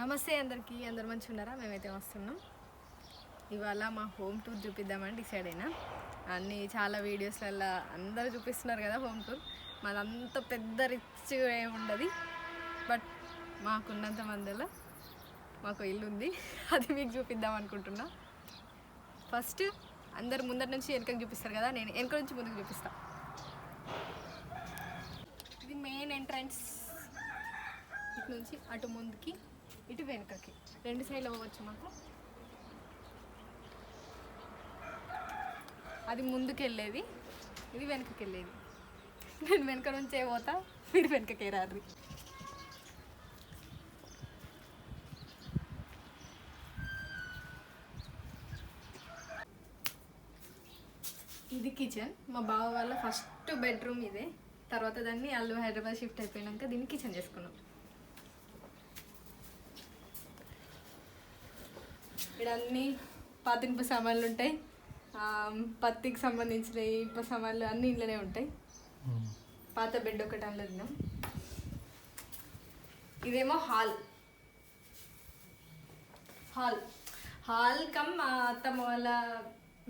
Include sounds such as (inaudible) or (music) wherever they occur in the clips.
నమస్తే అందరికీ అందరు మంచిగా ఉన్నారా మేమైతే వస్తున్నాం ఇవాళ మా హోమ్ టూర్ చూపిద్దామని డిసైడ్ అయినా. అన్ని చాలా వీడియోస్లలో అందరూ చూపిస్తున్నారు కదా హోమ్ టూర్. మాదంత పెద్ద రిచ్ ఏమి ఉండదు. బట్ మాకున్నంత మందిలో మాకు ఇల్లు ఉంది (laughs) అది మీకు చూపిద్దాం అనుకుంటున్నా. ఫస్ట్ అందరు ముందర నుంచి వెనకకి చూపిస్తారు కదా నేను వెనక నుంచి ముందుకు చూపిస్తా. ఇది మెయిన్ ఎంట్రన్స్. ఇటు నుంచి అటు ముందుకి. ఇటు వెనుకకి. రెండు సైడ్లు పోవచ్చు మాకు. అది ముందుకు వెళ్ళేది ఇది వెనుకకి వెళ్ళేది నేను వెనుక నుంచే పోతా మీరు వెనుకకే రారు ఇది కిచెన్ మా బావ వాళ్ళ ఫస్ట్ బెడ్రూమ్ ఇదే. తర్వాత దాన్ని అల్లు హైదరాబాద్ షిఫ్ట్ అయిపోయినాక దీన్ని కిచెన్ చేసుకున్నాం. ఇక్కడ అన్ని పాతింపు సామాన్లు ఉంటాయి. పత్తికి సంబంధించిన ఇనుప సామాన్లు అన్ని ఇంట్లోనే ఉంటాయి. పాత బెడ్ ఒకటి అందులో తిన్నాం. ఇదేమో హాల్. హాల్. హాల్ కమ్ మా అత్తమ్మ వాళ్ళ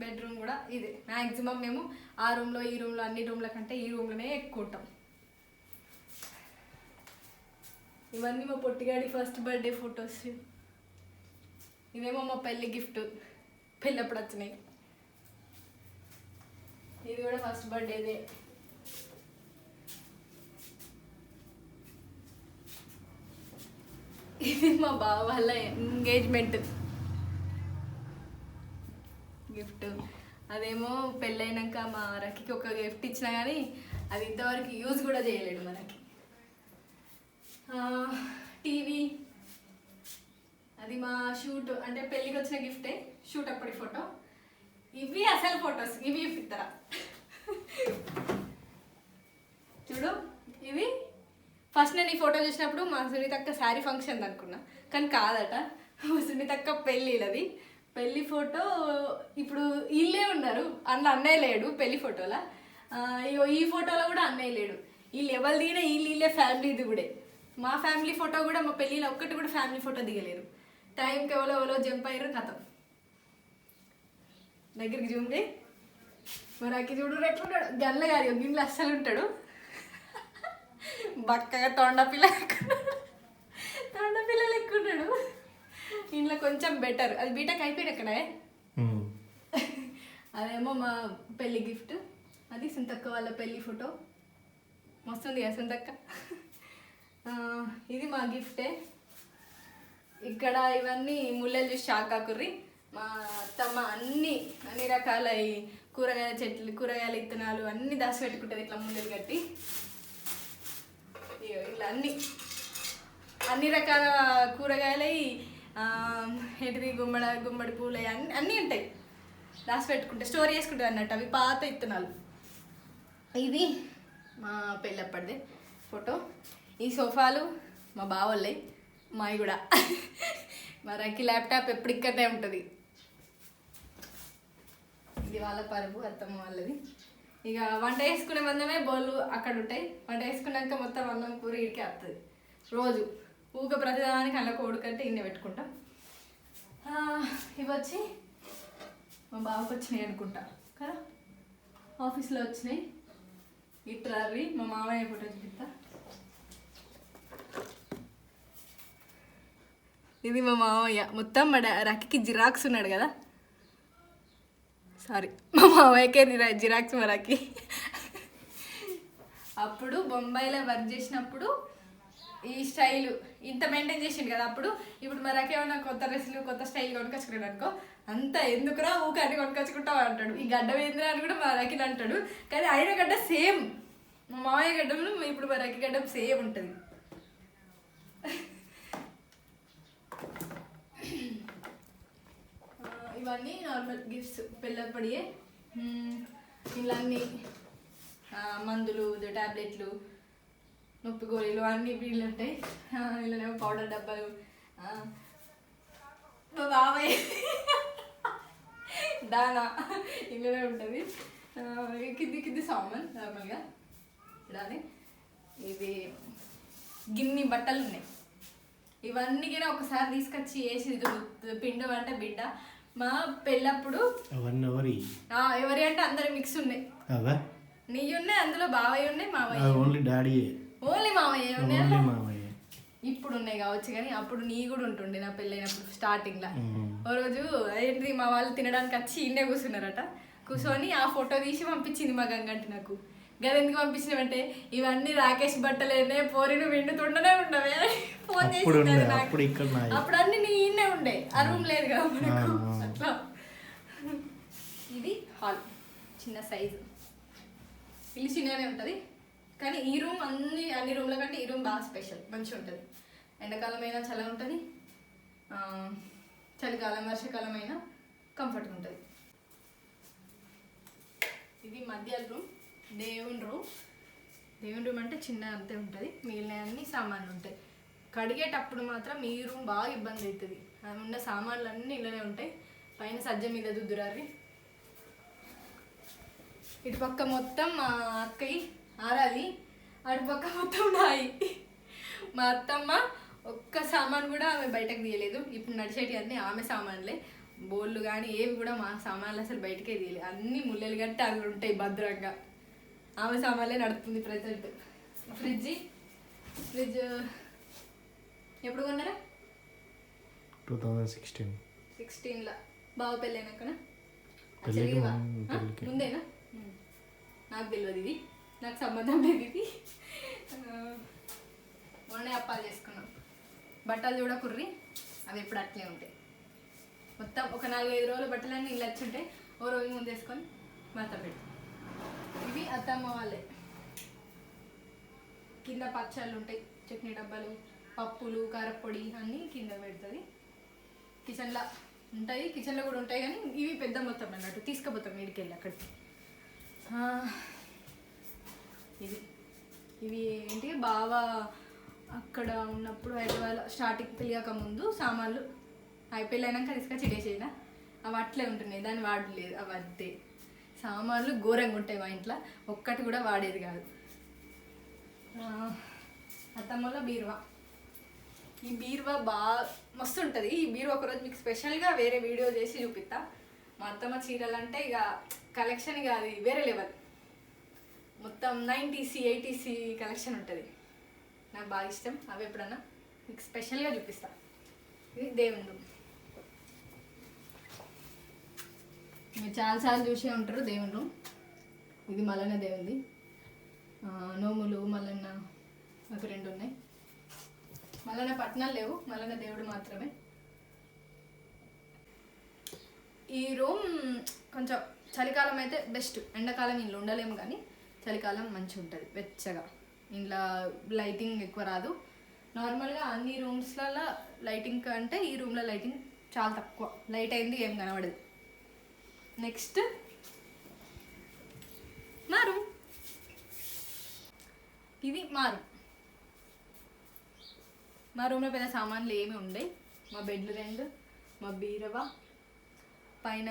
బెడ్రూమ్ కూడా ఇదే. మ్యాక్సిమం మేము ఆ రూమ్లో ఈ రూమ్లో అన్ని రూమ్ల కంటే ఈ రూమ్లోనే ఎక్కువ ఉంటాం. ఇవన్నీ మా పొట్టిగాడి ఫస్ట్ బర్త్డే ఫొటోస్. ఇదేమో మా పెళ్ళి గిఫ్ట్. పెళ్ళప్పుడు వచ్చినాయి. ఇది కూడా ఫస్ట్ బర్త్డేదే ఇది మా బావ వాళ్ళ ఎంగేజ్మెంట్ గిఫ్ట్. అదేమో పెళ్ళైనాక మా రకికి ఒక గిఫ్ట్ ఇచ్చినా కానీ అది ఇంతవరకు యూజ్ కూడా చేయలేడు మనకి. టీవీ. అది మా షూట్ అంటే పెళ్ళికి వచ్చిన గిఫ్టే. షూట్ అప్పటి ఫోటో. ఇవి అసలు ఫొటోస్. ఇవి ఇస్తారా చూడు ఇవి. ఫస్ట్ నేను ఈ ఫోటో చూసినప్పుడు మా సునీతక్క శారీ ఫంక్షన్ అనుకున్నా. కానీ కాదట. మా సునీతక్క పెళ్ళి పెళ్ళి ఫోటో ఇప్పుడు వీళ్ళే ఉన్నారు. అన్న అన్నయ్య లేడు పెళ్ళి ఫోటోలో. ఈ ఫోటోలో కూడా అన్నయ్య లేడు. వీళ్ళు ఎవరు దిగినా వీళ్ళు వీళ్ళే ఫ్యామిలీ దిగుడే మా ఫ్యామిలీ ఫోటో కూడా మా పెళ్ళిలో ఒక్కటి కూడా ఫ్యామిలీ ఫోటో దిగలేరు టైంకి ఎవరో ఎవరో జంప్ అయ్యారు కథం. దగ్గరికి చూడండి. మరి అక్కి చూడు ఎట్లుంటాడు గల్ల గారి గిన్నెలు అస్సలు ఉంటాడు. బక్కగా తొండ పిల్ల. తొండ పిల్ల లెక్కున్నాడు. ఇంట్లో కొంచెం బెటర్ అది బీటెక్ అయిపోయాడు అక్కడే. అదేమో మా పెళ్ళి గిఫ్ట్ అది సుంతక్క వాళ్ళ పెళ్ళి ఫోటో మస్తుంది కదా సుంతక్క? ఇది మా గిఫ్టే ఇక్కడ ఇవన్నీ ముళ్ళలు చూసి షాక్ కాకుర్రి మా అత్తమ్మ అన్ని అన్ని రకాల ఈ కూరగాయల చెట్లు కూరగాయల విత్తనాలు అన్ని దాచి పెట్టుకుంటుంది ఇట్లా ముళ్ళలు కట్టి. ఇట్లా అన్ని. అన్ని రకాల కూరగాయలు ఏంటిది గుమ్మడ గుమ్మడి పూలు అన్ని అన్నీ ఉంటాయి. దాచి పెట్టుకుంటే స్టోర్ చేసుకుంటుంది అన్నట్టు అవి పాత విత్తనాలు ఇది మా పెళ్ళప్పటిదే ఫోటో. ఈ సోఫాలు మా బావోళ్ళే మావి కూడా. మరకి ల్యాప్టాప్ ఎప్పుడు ఉంటుంది. ఇది వాళ్ళ పరుపు అత్తమ్మ వాళ్ళది. ఇక వంట వేసుకునే మందమే బోళ్ళు అక్కడ ఉంటాయి. వంట వేసుకున్నాక మొత్తం అన్నం కూర ఇడికే వస్తుంది రోజు ఊక ప్రతిదానికి అల్ల కోడి కంటే పెట్టుకుంటాం. ఆ, ఇవి వచ్చి మా బావకు వచ్చినాయి అనుకుంటా. కదా? ఆఫీస్లో వచ్చినాయి. ఇట్రారి మా మామయ్య ఫోటో చూపిస్తా. ఇది మా మామయ్య మొత్తం మా రకికి జిరాక్స్ ఉన్నాడు కదా? సారీ మా మామయ్యకే జిరాక్స్ మా రకి అప్పుడు బొంబాయిలో వర్క్ చేసినప్పుడు ఈ స్టైల్ ఇంత మెయింటైన్ చేసిండు కదా అప్పుడు? ఇప్పుడు మరి ఏమైనా కొత్త డ్రెస్సులు కొత్త స్టైల్ కొనుకొచ్చుకున్నాడు అనుకో అంత ఎందుకురా ఊక అన్ని కొనుకొచ్చుకుంటావు అంటాడు. ఈ గడ్డ వేంద్ర అని కూడా మా రకిని అంటాడు. కానీ ఆయన గడ్డ సేమ్ మా మామయ్య గడ్డం ఇప్పుడు మా రకి గడ్డం సేమ్ ఉంటుంది ఆ, ఇవన్నీ నార్మల్ గిఫ్ట్స్ పిల్లపడియే ఇలా అన్ని మందులు టాబ్లెట్లు నొప్పి గోళీలు అన్నీ వీళ్ళు ఉంటాయి. ఇలానే ఇలానేమో పౌడర్ డబ్బాలు మా బాబాయ్. దానా. ఇలానే ఉంటుంది. కింది కింది సామాన్ నార్మల్గా ఇలానే. ఇది గిన్ని బట్టలు ఉన్నాయి. ఇవన్నీ కూడా ఒకసారి తీసుకొచ్చి వేసి పిండు అంటే బిడ్డ మా పెళ్ళప్పుడు ఎవరి? అంటే అందరు మిక్స్ ఉన్నాయి. నెయ్యి ఉన్నాయి అందులో బావయ్య ఉన్నాయి మావయ్య అది ఓన్లీ డాడీయే. ఓన్లీ మావయ్య ఉన్నాయి మామయ్య ఇప్పుడు ఉన్నాయి కావచ్చు కానీ అప్పుడు నీ కూడా ఉంటుండే నా పెళ్ళైనప్పుడు స్టార్టింగ్ లా. ఓ రోజు ఏంటి మా వాళ్ళు తినడానికి వచ్చి ఇన్నే కూర్చున్నారట. కూర్చొని ఆ ఫోటో తీసి పంపించింది మా గంగంటి నాకు. గది ఎందుకు పంపించినావంటే? ఇవన్నీ రాకేష్ బట్టలేనే పోరిను విండుతుండనే ఉండవే. ఫోన్ చేసి అప్పుడు. అప్పుడు అన్ని నీ ఇన్నే ఉండే. ఆ రూమ్ లేదు కదా మనకు. అట్లా. ఇది హాల్. చిన్న సైజు. ఇల్లు చిన్నగానే ఉంటుంది. కానీ ఈ రూమ్ అన్ని అన్ని రూమ్ల కంటే ఈ రూమ్ బాగా స్పెషల్. మంచిగా ఉంటుంది. ఎండాకాలం అయినా చల్లగా ఉంటుంది. చలికాలం వర్షాకాలం అయినా కంఫర్ట్గా ఉంటుంది. ఇది మధ్య రూమ్. దేవుని రూమ్. దేవుని రూమ్ అంటే చిన్న అంతే ఉంటుంది. మిగిలిన అన్ని సామాన్లు ఉంటాయి. కడిగేటప్పుడు మాత్రం మీ రూమ్ బాగా ఇబ్బంది అవుతుంది అది ఉన్న సామాన్లు అన్నీ ఇళ్ళనే ఉంటాయి. పైన సజ్జ మీద దుద్దురారి ఇటు పక్క మొత్తం మా అక్కయ్య ఆరాలి అటు పక్క మొత్తం నాయి. మా అత్తమ్మ ఒక్క సామాన్ కూడా ఆమె బయటకు తీయలేదు. ఇప్పుడు నడిచేటి అన్నీ ఆమె సామాన్లే. బోళ్ళు కానీ ఏవి కూడా మా సామాన్లు అసలు బయటకే తీయలేదు అన్నీ ముల్లెలు గట్టి అవి ఉంటాయి భద్రంగా. ఆమె సామాన్లే నడుపుతుంది ప్రజెంట్ ఫ్రిడ్జ్? ఫ్రిడ్జ్ ఎప్పుడు కొన్నారా? Two thousand sixteen. సిక్స్టీన్లో. బావ పెళ్ళైనాకనా? పెళ్ళికి Actually వా- ముందు- ఆ? పెళ్ళికి. ముందేనా? ఉమ్. నాకు తెలియదు ఇది. నాకు సంబంధం లేదు ఇది. మొన్నే అప్పాలు చేసుకున్నాం. బట్టలు చూడ కుర్రి. అవి ఎప్పుడు అట్లే ఉంటాయి. మొత్తం ఒక నాలుగైదు రోజులు బట్టలన్నీ ఇల్లు వచ్చి ఉంటాయి. ఓ రోజు ముందు వేసుకొని మత పెట్టి ఇవి అత్తమ్మ వాళ్ళే కింద పచ్చళ్ళు ఉంటాయి. చట్నీ డబ్బాలు పప్పులు కారపొడి అన్నీ కింద పెడుతుంది. కిచెన్లో ఉంటాయి. కిచెన్లో కూడా ఉంటాయి కానీ ఇవి పెద్ద మొత్తం అన్నట్టు తీసుకుపోతాం వీడికి వెళ్ళి అక్కడికి. ఇది ఇవి. ఏంటి? బాగా అక్కడ ఉన్నప్పుడు హైదరాబాద్ స్టార్టింగ్ తెలియక ముందు సామాన్లు అయిపోయినాక తీసుకొచ్చి చేసేదా అవి అట్లే ఉంటున్నాయి. దాన్ని వాడలేదు అవి అంతే సామాన్లు ఘోరంగా ఉంటాయి మా ఇంట్లో. ఒక్కటి కూడా వాడేది కాదు. అత్తమ్మలో బీరువా. ఈ బీరువా బాగా మస్తు ఉంటుంది ఈ బీరువా ఒకరోజు మీకు స్పెషల్గా వేరే వీడియో చేసి చూపిస్తా. మా అత్తమ్మ చీరలు అంటే ఇక కలెక్షన్ ఇక అది వేరే లెవెల్. మొత్తం నైంటీసీ ఎయిటీసీ కలెక్షన్ ఉంటుంది. నాకు బాగా ఇష్టం. అవి ఎప్పుడన్నా మీకు స్పెషల్గా చూపిస్తా. ఇది దేవుడు రూమ్ మీరు చాలాసార్లు చూసే ఉంటారు దేవుళ్ళు రూమ్ ఇది మల్లన్న దేవుంది నోములు మల్లన్న ఒక రెండు ఉన్నాయి. మల్లన్న పట్టణాలు లేవు మల్లన్న దేవుడు మాత్రమే. ఈ రూమ్ కొంచెం చలికాలం అయితే బెస్ట్ ఎండాకాలం ఇంట్లో ఉండలేము కానీ చలికాలం మంచిగా ఉంటుంది వెచ్చగా. ఇంట్లో లైటింగ్ ఎక్కువ రాదు. నార్మల్గా అన్ని రూమ్స్లలో లైటింగ్ కంటే ఈ రూమ్లో లైటింగ్ చాలా తక్కువ. లైట్ అయింది ఏం కనబడదు. నెక్స్ట్ మా రూమ్ ఇది మా రూమ్ మా రూమ్లో పెద్ద సామాన్లు ఏమి ఉండే. మా బెడ్లు రెండు మా బీరవ పైన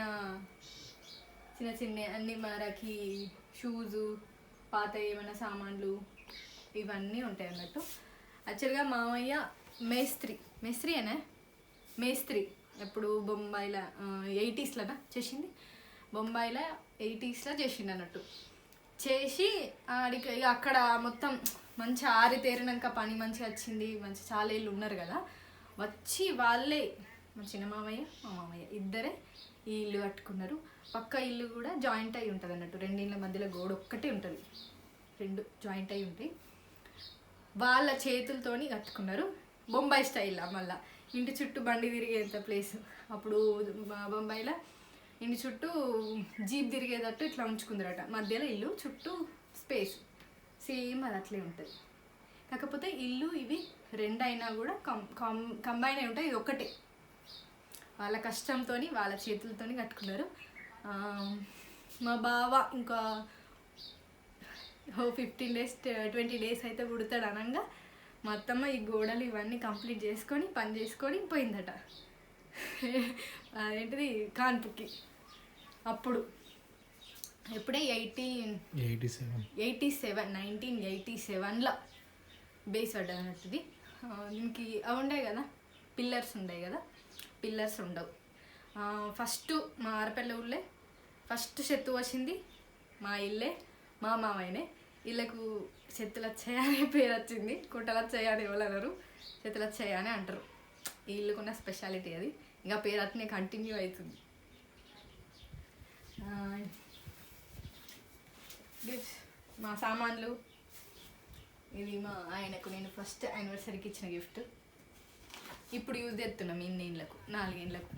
చిన్న చిన్న అన్ని మరకి షూజు పాత ఏమైనా సామాన్లు ఇవన్నీ ఉంటాయి అన్నట్టు. యాక్చువల్గా మామయ్య మేస్త్రి. మేస్త్రి అనే మేస్త్రి. ఎప్పుడు బొంబాయిలో ఎయిటీస్లోనా చేసింది? బొంబాయిలో ఎయిటీస్లో చేసిండు అన్నట్టు. చేసి ఆడికి ఇక అక్కడ మొత్తం మంచి ఆరి తేరినాక పని మంచిగా వచ్చింది మంచి చాలా ఏళ్ళు ఉన్నారు కదా. వచ్చి వాళ్ళే మా చిన్న మామయ్య మా మామయ్య ఇద్దరే ఈ ఇల్లు కట్టుకున్నారు. పక్క ఇల్లు కూడా జాయింట్ అయి ఉంటుంది అన్నట్టు. రెండిళ్ళ మధ్యలో గోడ ఒక్కటే ఉంటుంది. రెండు జాయింట్ అయి ఉంటాయి. వాళ్ళ చేతులతోని కట్టుకున్నారు. బొంబాయి స్టైల్ మళ్ళీ. ఇంటి చుట్టూ బండి తిరిగేంత ప్లేస్. అప్పుడు బొంబాయిలో ఇంటి చుట్టూ జీప్ తిరిగేటట్టు ఇట్లా ఉంచుకుందరట. మధ్యలో ఇల్లు చుట్టూ స్పేస్ సేమ్ అది అట్లే ఉంటుంది. కాకపోతే ఇల్లు ఇవి రెండు అయినా కూడా కం కం కంబైన్ అయి ఉంటాయి. ఇది ఒకటే వాళ్ళ కష్టంతో వాళ్ళ చేతులతోని కట్టుకున్నారు. మా బావ ఇంకా ఓ ఫిఫ్టీన్ డేస్ ట్వంటీ డేస్ అయితే పుడతాడు అనగా మా అత్తమ్మ ఈ గోడలు ఇవన్నీ కంప్లీట్ చేసుకొని పని చేసుకొని పోయిందట. (laughs) అదేంటిది? కాన్పుకి. అప్పుడు. ఎప్పుడే? Eighteen eighty seven. Eighty seven nineteen eighty సెవెన్లో బేస్ పడ్డది అన్నట్టుది దీనికి అవి ఉండే కదా? పిల్లర్స్ ఉండే కదా? పిల్లర్స్ ఉండవు. ఫస్ట్ మా ఆరపల్లి ఊళ్ళే ఫస్ట్ చెత్త వచ్చింది మా ఇల్లే మా మామయ్యనే. వీళ్ళకు చెత్తులు వచ్చాయని పేరు వచ్చింది. కుట్టలు వచ్చాయని ఎవరు అనరు. చెత్తులు వచ్చాయని అంటారు. ఈ ఇల్లుకున్న స్పెషాలిటీ అది. ఇంకా పేరు అట్నే కంటిన్యూ అవుతుంది. గిఫ్ట్స్ మా సామాన్లు. ఇది మా ఆయనకు నేను ఫస్ట్ యానివర్సరీకి ఇచ్చిన గిఫ్ట్ ఇప్పుడు యూజ్ చేస్తున్నాం ఇన్నేళ్ళకు నాలుగేళ్ళకు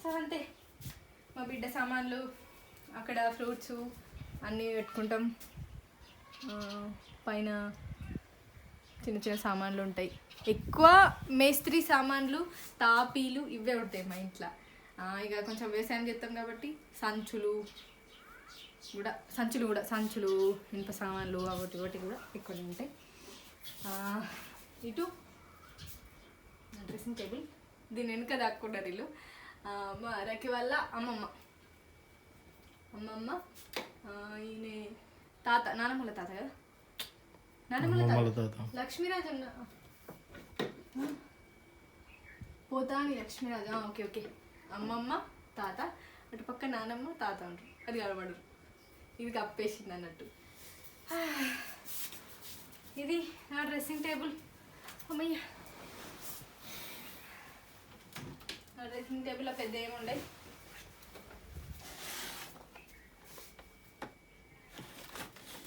సో అంతే. మా బిడ్డ సామాన్లు అక్కడ ఫ్రూట్స్ అన్నీ పెట్టుకుంటాం. పైన చిన్న చిన్న సామాన్లు ఉంటాయి. ఎక్కువ మేస్త్రి సామాన్లు తాపీలు ఇవే ఉంటాయి మా ఇంట్లో. ఇక కొంచెం వ్యవసాయం చేస్తాం కాబట్టి సంచులు కూడా సంచులు కూడా సంచులు ఇనుప సామాన్లు ఒకటి ఒకటి కూడా ఎక్కువ ఉంటాయి. ఇటు డ్రెస్సింగ్ టేబుల్ దీని వెనుక దాక్కుంటారు వీళ్ళు. రకి వాళ్ళ అమ్మమ్మ. అమ్మమ్మ ఈయన తాత నానమ్మల తాత కదా? నానమ్మల తాత? లక్ష్మీరాజు అన్న పోతాని లక్ష్మీరాజు? Okay okay. అమ్మమ్మ తాత అటు పక్క నానమ్మ తాత అంటారు. అది కనబడరు ఇది కప్పేసింది అన్నట్టు. (sighs) ఇది నా డ్రెస్సింగ్ టేబుల్. అమ్మయ్య. నా డ్రెస్సింగ్ టేబుల్లో పెద్ద ఏముండే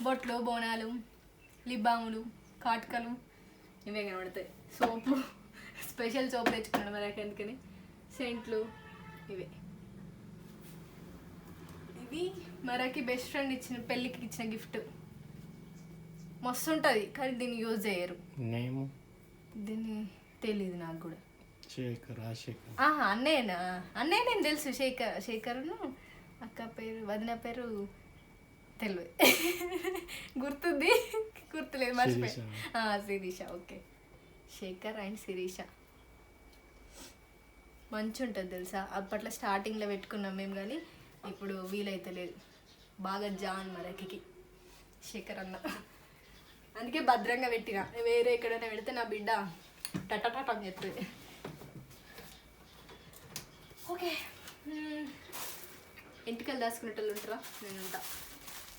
బొట్లు బోనాలు లిబాములు కాటుకలు ఇవే కనబడతాయి. సోపు. (laughs) స్పెషల్ సోప్ తెచ్చుకున్నాడు మరి అందుకని సెంట్లు ఇవే. ఇది మరకి బెస్ట్ ఫ్రెండ్ ఇచ్చిన పెళ్ళికి ఇచ్చిన గిఫ్ట్ మస్తు ఉంటుంది కానీ దీన్ని యూజ్ చేయరు. నేము? దీన్ని తెలియదు నాకు కూడా. శేఖర్ ఆహా అన్నయ్యనా? అన్నయ్య నేను తెలుసు? శేఖర్ శేఖర్ను? అక్క పేరు వదిన పేరు తెలియదు గుర్తుంది? గుర్తులేదు మర్చిపోయి. శిరీష ఓకే. శేఖర్ అండ్ శిరీష. మంచి ఉంటుంది తెలుసా అప్పట్లో స్టార్టింగ్లో పెట్టుకున్నాం మేము కానీ ఇప్పుడు వీలైతలేదు బాగా జాన్ మరకి శేఖర్ అన్న అందుకే భద్రంగా పెట్టిన వేరే ఎక్కడైనా పెడితే నా బిడ్డ టటటట అని చెప్తుంది ఓకే మ్మ్. ఎంటికలు దాచుకునేటోళ్ళు ఉంటారా నేను ఉంటా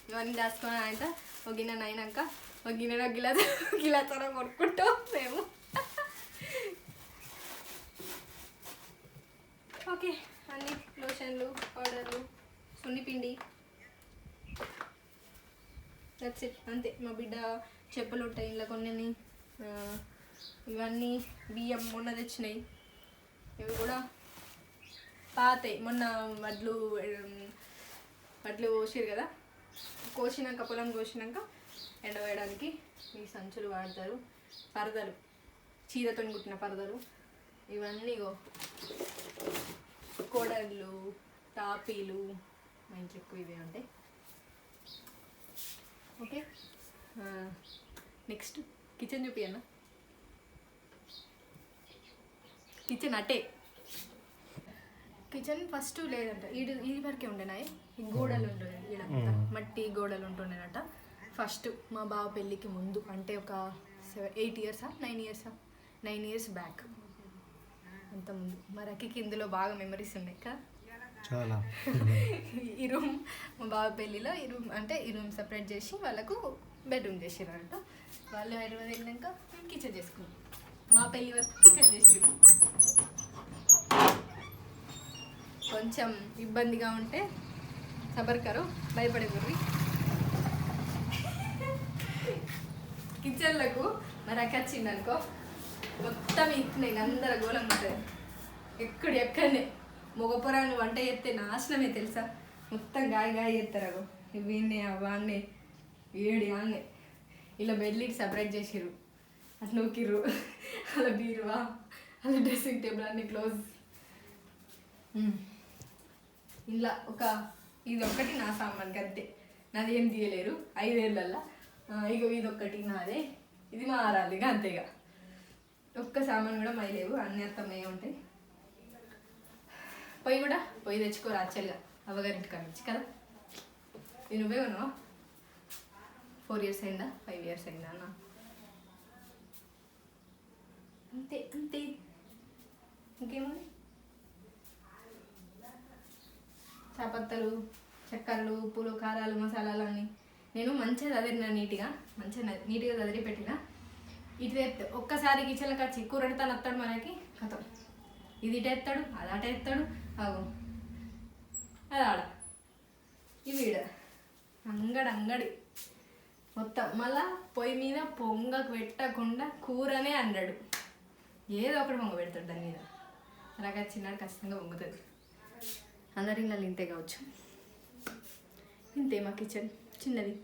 ఇవన్నీ దాచుకున్న ఆయన ఒక గిన్నె అయినాక ఒక గిన్నె గిలా గిలాతో కొనుక్కుంటాం మేము ఓకే అన్ని లోషన్లు పౌడర్లు సున్నిపిండి. దట్స్ ఇట్ అంతే. మా బిడ్డ చెప్పులు ఉంటాయి ఇలా కొన్ని ఇవన్నీ బియ్యం మొన్న తెచ్చినాయి. ఇవి కూడా పాతాయి. మొన్న వడ్లు వడ్లు కోసారు కదా? కోసినాక పొలం కోసినాక ఎండవేయడానికి ఈ సంచులు వాడతారు. పరదలు. చీరతో కుట్టిన పరదలు. ఇవన్నీ కోడళ్ళు టాపీలు మా ఇంట్లో ఎక్కువ ఇవే ఉంటాయి. ఓకే? నెక్స్ట్ కిచెన్ చూపియన్న కిచెన్ అటే. కిచెన్ ఫస్ట్ లేదంట ఈడు ఈ వరకే ఉండేనాయి ఈ గోడలు ఉంటుండే ఈడంతా మట్టి గోడలు ఉంటుండేనట ఫస్ట్ మా బావ పెళ్ళికి ముందు అంటే ఒక సెవెన్ ఎయిట్ ఇయర్సా? నైన్ ఇయర్సా? Nine years back. అంత ముందు మా రకికి ఇందులో బాగా మెమరీస్ ఉన్నాయి. కదా చాలా. (laughs) ఈ రూమ్ మా బావ పెళ్ళిలో ఈ రూమ్ అంటే ఈ రూమ్ సపరేట్ చేసి వాళ్ళకు బెడ్రూమ్ చేసిరంట వాళ్ళు హైదరాబాద్ వెళ్ళాక మేము కిచెన్ చేసుకున్నాం మా పెళ్ళి వరకు కిచెన్ చేసిరు కొంచెం ఇబ్బందిగా ఉంటే సబర్కరు భయపడే గుర్రి కిచెన్లకు మరి అక్క వచ్చిందనుకో మొత్తం ఇస్తున్నాయి గోళం ఉంటుంది ఎక్కడి ఎక్కడనే. మగపురాన్ని వంట చేస్తే నాశనమే తెలుసా? మొత్తం గాయ గాయ చేస్తారు అగో. ఇవన్నీ అవన్నీ ఏడి అన్నీ ఇలా బెడ్లీకి సపరేట్ చేసిర్రు. అట్లా నూకిర్రు అలా బీరువా అలా డ్రెస్సింగ్ టేబుల్ అన్ని క్లోజ్ ఇలా ఒక ఇది ఒకటి నా సామాన్ అంతే నాది ఏం తీయలేరు. ఐదేళ్ళల్లో ఇక ఇగో ఇది ఒక్కటి నాదే. ఇది మా ఇక అంతేగా. ఒక్క సామాన్ కూడా మై లేవు అన్ని అత్తమ్మయ్యే ఉంటాయి. పొయ్యి కూడా పొయ్యి తెచ్చుకోరు యాక్చువల్గా అవ్వగారింటి కాడ నుంచి కదా? నేను నువ్వే ఉన్నావా ఫోర్ ఇయర్స్ అయిందా? ఫైవ్ ఇయర్స్ అయిందా అన్న? అంతే అంతే. ఇంకేముంది? చాపత్తలు చక్కెరలు ఉప్పులు కారాలు మసాలాలు అన్నీ. నేను మంచిగా చదివిన నీట్గా మంచిగా నీట్గా చదివి పెట్టిన ఇటు ఒక్కసారి కిచెన్లోకి వచ్చి తను వస్తాడు మనకి కథం ఇది ఇటేస్తాడు అది అటేస్తాడు అవు అది ఆడ. ఇది ఈడ. అంగడి అంగడి. మొత్తం మళ్ళా పొయ్యి మీద పొంగకు పెట్టకుండా కూరనే అన్నాడు ఏదో ఒకటి పొంగ పెడతాడు దాని మీద. అలాగా చిన్నాడు ఖచ్చితంగా పొంగుతుంది. అందరి ఇళ్ళలో ఇంతే కావచ్చు. ఇంతే మా కిచెన్. చిన్నది.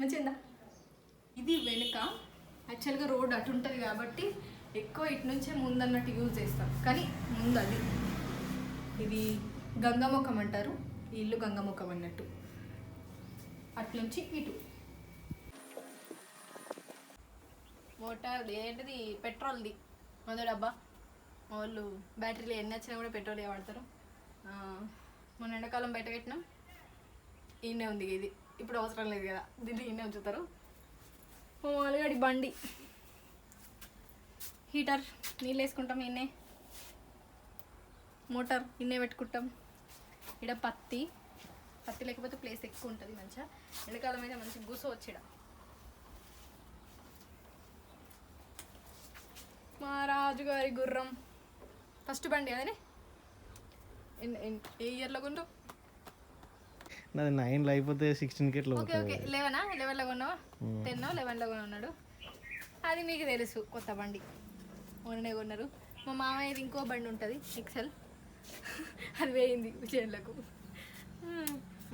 మంచిదా ఇది వెనుక. యాక్చువల్గా రోడ్ అటు ఉంటుంది కాబట్టి ఎక్కువ ఇటు నుంచే ముందన్నట్టు యూజ్ చేస్తాం. కానీ ముందు అది ఇది గంగముఖం అంటారు. ఈ ఇల్లు గంగముఖం అన్నట్టు. అట్నుంచి ఇటు. మోటార్ది ఏంటిది? పెట్రోల్ది మందు డబ్బా. వాళ్ళు బ్యాటరీలు ఎన్ని వచ్చినా కూడా పెట్రోల్ వాడతారు. మొన్న ఎండాకాలం బయట పెట్టినాం ఈయనే ఉంది ఇది. ఇప్పుడు అవసరం లేదు కదా. దీన్ని ఈయనే ఉంచుతారు. మా బండి. హీటర్ నీళ్ళు వేసుకుంటాం ఇన్నే. మోటార్ ఇన్నే పెట్టుకుంటాం. ఇక్కడ పత్తి పత్తి లేకపోతే ప్లేస్ ఎక్కువ ఉంటుంది మంచిగా. ఎండాకాలం అయితే మంచి గుస వచ్చిడ. మా రాజుగారి గుర్రం. ఫస్ట్ బండి అదే ఏ ఇయర్లో కొంటావు నాది నైన్లో అయిపోతే సిక్స్టీన్కి ఎట్లా ఓకే ఓకే. పోతుంది లెవెనా? లెవెన్లో కొన్నావా? టెన్ లెవెన్లో కొని ఉన్నాడు అది మీకు తెలుసు కొత్త బండి. మొన్ననే కొన్నారు. మా మామయ్యది ఇంకో బండి ఉంటుంది ఎక్సెల్ అది వేయింది చేనులకు.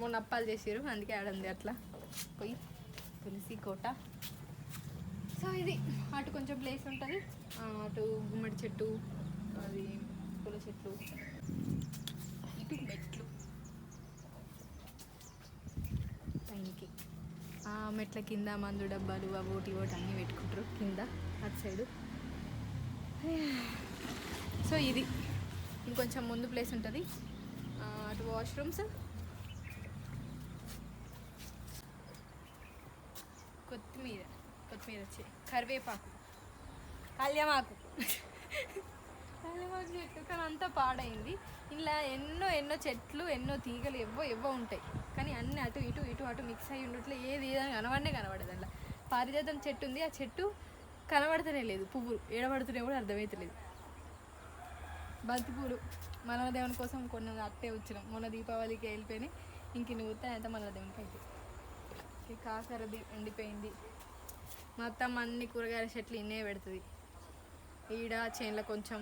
మొన్న అప్పాలు చేసారు అందుకే ఆడంది అట్లా. పోయి తులసి కోట. సో ఇది అటు కొంచెం ప్లేస్ ఉంటుంది. అటు గుమ్మడి చెట్టు అది పూల చెట్లు. ఇటు మెట్లు పైనకి ఆ మెట్ల కింద మందు డబ్బాలు ఆ ఓటి ఓటి అన్నీ పెట్టుకుంటారు. కింద అటు సైడు. సో ఇది. ఇంకొంచెం ముందు ప్లేస్ ఉంటుంది. అటు వాష్రూమ్స్. కొత్తిమీర కొత్తిమీర వచ్చి కరివేపాకు. కళ్యామాకు. కళ్యామాకు చెట్టు కానీ అంతా పాడైంది. ఇలా ఎన్నో ఎన్నో చెట్లు ఎన్నో తీగలు ఎవ్వో ఎవ్వో ఉంటాయి. కానీ అన్ని అటు ఇటు ఇటు అటు మిక్స్ అయ్యి ఉండట్లే ఏది ఏదని కనబడే కనబడదు అలా పారిజాతం చెట్టు ఉంది ఆ చెట్టు కనబడతనే లేదు. పువ్వులు ఏడబడుతూనే కూడా అర్థమవుతలేదు బంతి పూలు మన దేవుని కోసం కొన్ని అట్టే వచ్చినాం. మొన్న దీపావళికి వెళ్ళిపోయినాయి. ఇంక నువ్వు అయితే మన దేవునికి అయితే కాకర కాకరది ఎండిపోయింది. మొత్తం అన్ని కూరగాయల చెట్లు ఇన్నే పెడుతుంది. ఈడ చేనులో కొంచెం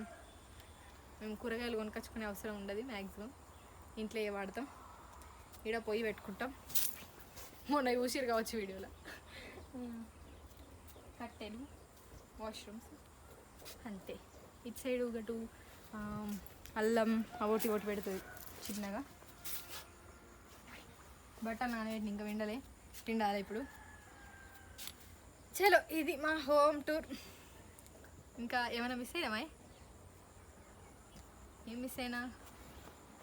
మేము కూరగాయలు కొనుకొచ్చుకునే అవసరం ఉండదు మ్యాక్సిమం ఇంట్లో ఏ వాడతాం. ఈడ పొయ్యి పెట్టుకుంటాం. మొన్న చూసిరు కావచ్చు వీడియోలో. కట్టెలు వాష్రూమ్స్ అంతే. ఇటు సైడ్ ఒకటి అల్లం ఒకటి ఒకటి పెడుతుంది చిన్నగా. బట్ట నానేటి ఇంకా విండలే. తిండాలి ఇప్పుడు? చలో ఇది మా హోమ్ టూర్. ఇంకా ఏమైనా మిస్ అయినామా ఏం మిస్ అయినా?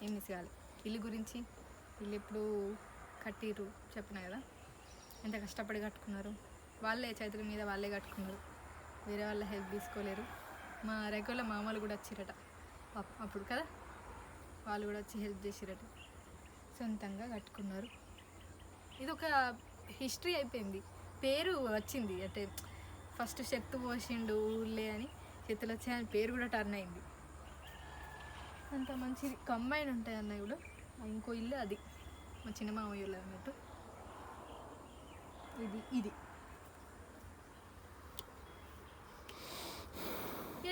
ఏం మిస్ కావాలి ఇల్లు గురించి వీళ్ళు ఎప్పుడు కట్టిర్రు చెప్పిన కదా? ఎంత కష్టపడి కట్టుకున్నారు. వాళ్ళే చేతుల మీద వాళ్ళే కట్టుకున్నారు. వేరే వాళ్ళ హెల్ప్ తీసుకోలేరు. మా రెగ్యులర్ మామూలు కూడా వచ్చిరట. అప్పుడు కదా? వాళ్ళు కూడా వచ్చి హెల్ప్ చేసిరట. సొంతంగా కట్టుకున్నారు. ఇది ఒక హిస్టరీ అయిపోయింది. పేరు వచ్చింది. అంటే ఫస్ట్ చెత్త పోసిండు ఊళ్ళే అని చెత్తలు వచ్చాయని పేరు కూడా టర్న్ అయింది. అంత మంచిది కంబైన్ ఉంటాయి అన్న కూడా. ఇంకో ఇల్లు అది. మా చిన్న మామయ్య అన్నట్టు. ఇది ఇది.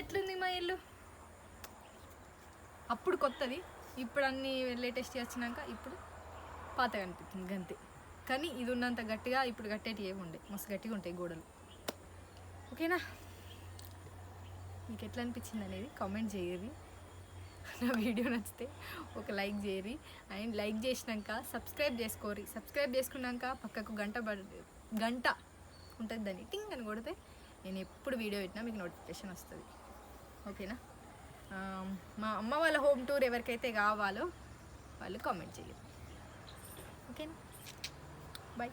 ఎట్లుంది మా ఇల్లు? అప్పుడు కొత్తది. ఇప్పుడు అన్ని లేటెస్ట్ వచ్చినాక ఇప్పుడు పాత అనిపిస్తుంది గంతే. కానీ ఇది ఉన్నంత గట్టిగా ఇప్పుడు కట్టేటి ఏమి ఉండే మస్తు గట్టిగా ఉంటాయి గోడలు. ఓకేనా? మీకు ఎట్లా అనిపించింది అనేది కామెంట్ చేయరు నా వీడియో నచ్చితే ఒక లైక్ చేయరి అండ్ లైక్ చేసినాక సబ్స్క్రైబ్ చేసుకోరి సబ్స్క్రైబ్ చేసుకున్నాక పక్కకు గంట గంట ఉంటుంది దాన్ని టింగ్ అని కొడితే నేను ఎప్పుడు వీడియో పెట్టినా మీకు నోటిఫికేషన్ వస్తుంది. ఓకేనా? మా అమ్మ వాళ్ళ హోమ్ టూర్ ఎవరికైతే కావాలో వాళ్ళు కామెంట్ చేయరు ఓకేనా? బాయ్.